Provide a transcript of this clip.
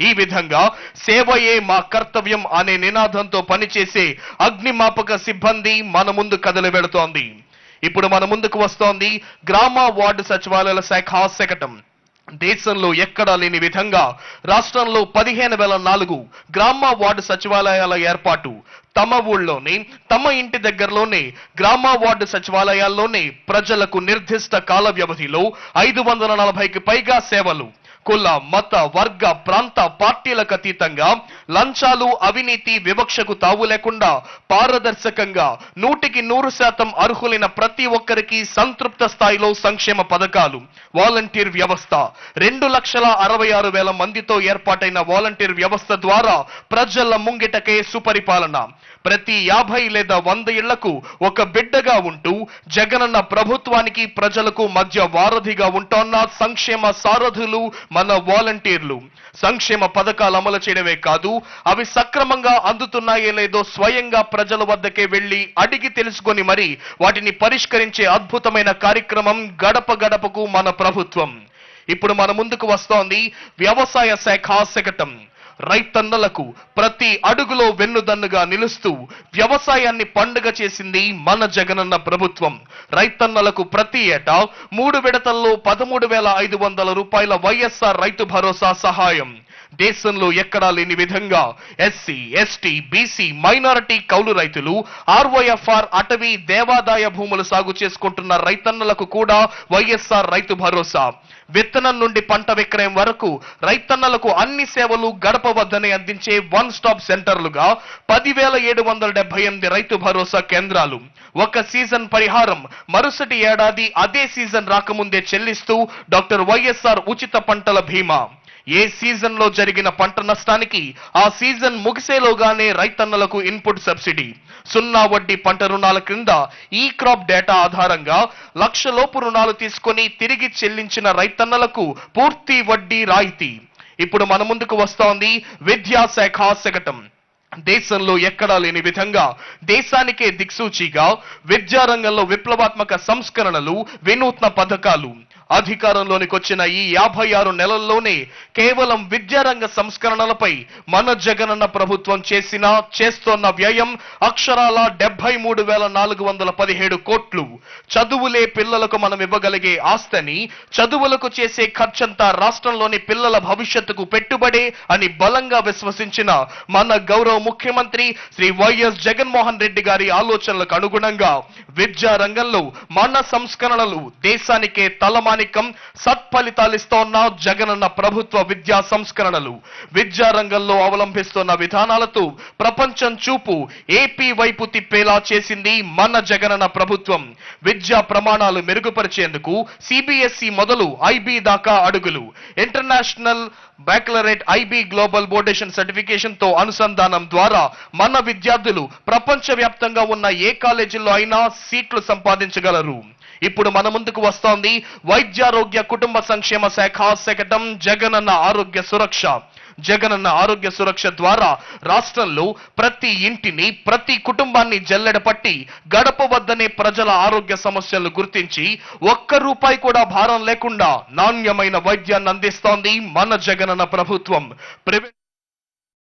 ఈ విధంగా సేవయే మా కర్తవ్యం అనే నినాదంతో పనిచేసే అగ్నిమాపక సిబ్బంది మన ముందు కదలి వెళుతోంది ఇప్పుడు మన ముందుకు వస్తోంది గ్రామ వార్డు సచివాలయాల శాఖ శకటం దేశంలో ఎక్కడా లేని విధంగా రాష్ట్రంలో పదిహేను వేల నాలుగు గ్రామ వార్డు సచివాలయాల ఏర్పాటు. తమ ఊళ్ళోనే తమ ఇంటి దగ్గరలోనే గ్రామ వార్డు సచివాలయాల్లోనే ప్రజలకు నిర్దిష్ట కాల వ్యవధిలో ఐదు వందల నలభైకి పైగా సేవలు కుల మత వర్గ ప్రాంత పార్టీలకు అతీతంగా లంచాలు అవినీతి వివక్షకు తావు లేకుండా పారదర్శకంగా నూటికి నూరు శాతం అర్హులైన ప్రతి ఒక్కరికి సంతృప్త స్థాయిలో సంక్షేమ పథకాలు వాలంటీర్ వ్యవస్థ. రెండు లక్షల అరవై ఆరు వేల మందితో ఏర్పాటైన వాలంటీర్ వ్యవస్థ ద్వారా ప్రజల ముంగిటకే సుపరిపాలన. ప్రతి యాభై లేదా వంద ఇళ్ళకు ఒక బిడ్డగా ఉంటూ జగనన్న ప్రభుత్వానికి ప్రజలకు మధ్య వారధిగా ఉంటోన్న సంక్షేమ సారథులు మన వాలంటీర్లు సంక్షేమ పథకాలు అమలు చేయడమే కాదు అవి సక్రమంగా అందుతున్నాయో లేదో స్వయంగా ప్రజల వద్దకే వెళ్ళి అడిగి తెలుసుకొని మరి వాటిని పరిష్కరించే అద్భుతమైన కార్యక్రమం గడప గడపకు మన ప్రభుత్వం. ఇప్పుడు మన ముందుకు వస్తోంది వ్యవసాయ శాఖ శకటం రైతన్నలకు ప్రతి అడుగులో వెన్నుదన్నుగా నిలుస్తూ వ్యవసాయాన్ని పండుగ చేసింది మన జగనన్న ప్రభుత్వం. రైతన్నలకు ప్రతి ఏటా మూడు విడతల్లో పదమూడు వేల ఐదు వందల రూపాయల వైఎస్ఆర్ రైతు భరోసా సహాయం. దేశంలో ఎక్కడా లేని విధంగా ఎస్సీ ఎస్టీ బీసీ మైనారిటీ కౌలు రైతులు ఆర్వైఎఫ్ఆర్ అటవీ దేవాదాయ భూములు సాగు చేసుకుంటున్న రైతన్నలకు కూడా వైఎస్ఆర్ రైతు భరోసా. విత్తనం నుండి పంట విక్రయం వరకు రైతన్నలకు అన్ని సేవలు గడప వద్దనే అందించే వన్ స్టాప్ సెంటర్లుగా పదివేల ఏడు వందల డెబ్బై ఎనిమిది రైతు భరోసా కేంద్రాలు. ఒక సీజన్ పరిహారం మరుసటి ఏడాది అదే సీజన్ రాకముందే చెల్లిస్తూ డాక్టర్ వైఎస్ఆర్ ఉచిత పంటల బీమా. ఏ సీజన్లో జరిగిన పంట నష్టానికి ఆ సీజన్ ముగిసేలోగానే రైతన్నలకు ఇన్పుట్ సబ్సిడీ. సున్నా వడ్డీ పంట రుణాల క్రింద ఈ క్రాప్ డేటా ఆధారంగా లక్షలోపు రుణాలు తీసుకొని తిరిగి చెల్లించిన రైతన్నలకు పూర్తి వడ్డీ రాయితీ. ఇప్పుడు మన ముందుకు వస్తోంది విద్యాశాఖ శకటం. దేశంలో ఎక్కడా లేని విధంగా దేశానికే దిక్సూచిగా విద్యారంగంలో విప్లవాత్మక సంస్కరణలు వినూత్న పథకాలు. అధికారంలోనికి వచ్చిన ఈ యాభై ఆరు నెలల్లోనే కేవలం విద్యారంగ సంస్కరణలపై మన జగనన్న ప్రభుత్వం చేసిన చేస్తోన్న వ్యయం అక్షరాల డెబ్బై మూడు వేల నాలుగు వందల పదిహేడు కోట్లు. చదువులే పిల్లలకు మనం ఇవ్వగలిగే ఆస్తిని చదువులకు చేసే ఖర్చంతా రాష్ట్రంలోని పిల్లల భవిష్యత్తుకు పెట్టుబడే అని బలంగా విశ్వసించిన మన గౌరవ ముఖ్యమంత్రి శ్రీ వైఎస్ జగన్మోహన్ రెడ్డి గారి ఆలోచనలకు అనుగుణంగా విద్యారంగంలో మన సంస్కరణలు దేశానికే తలమానికం సత్ఫలితాలిస్తోన్న జగనన్న ప్రభుత్వ విద్యా సంస్కరణలు. విద్యా రంగంలో అవలంబిస్తున్న విధానాలతో ప్రపంచం చూపు ఏపీ వైపు తిప్పేలా చేసింది మన జగనన్న ప్రభుత్వం. విద్యా ప్రమాణాలు మెరుగుపరిచేందుకు సిబిఎస్ఈ మొదలు ఐబీ దాకా అడుగులు. ఇంటర్నేషనల్ బ్యాక్లరేట్ ఐబీ గ్లోబల్ బోర్డేషన్ సర్టిఫికేషన్తో అనుసంధానం ద్వారా మన విద్యార్థులు ప్రపంచ వ్యాప్తంగా ఉన్న ఏ కాలేజీల్లో అయినా సీట్లు సంపాదించగలరు. ఇప్పుడు మన ముందుకు వస్తోంది వైద్యారోగ్య కుటుంబ సంక్షేమ శాఖ శకటం జగనన్న ఆరోగ్య సురక్ష. జగనన్న ఆరోగ్య సురక్ష ద్వారా రాష్ట్రంలో ప్రతి ఇంటిని ప్రతి కుటుంబాన్ని జల్లెడపట్టి గడప వద్దనే ప్రజల ఆరోగ్య సమస్యలను గుర్తించి ఒక్క రూపాయి కూడా భారం లేకుండా నాణ్యమైన వైద్యాన్ని అందిస్తోంది మన జగనన్న ప్రభుత్వం. ప్రైవేట్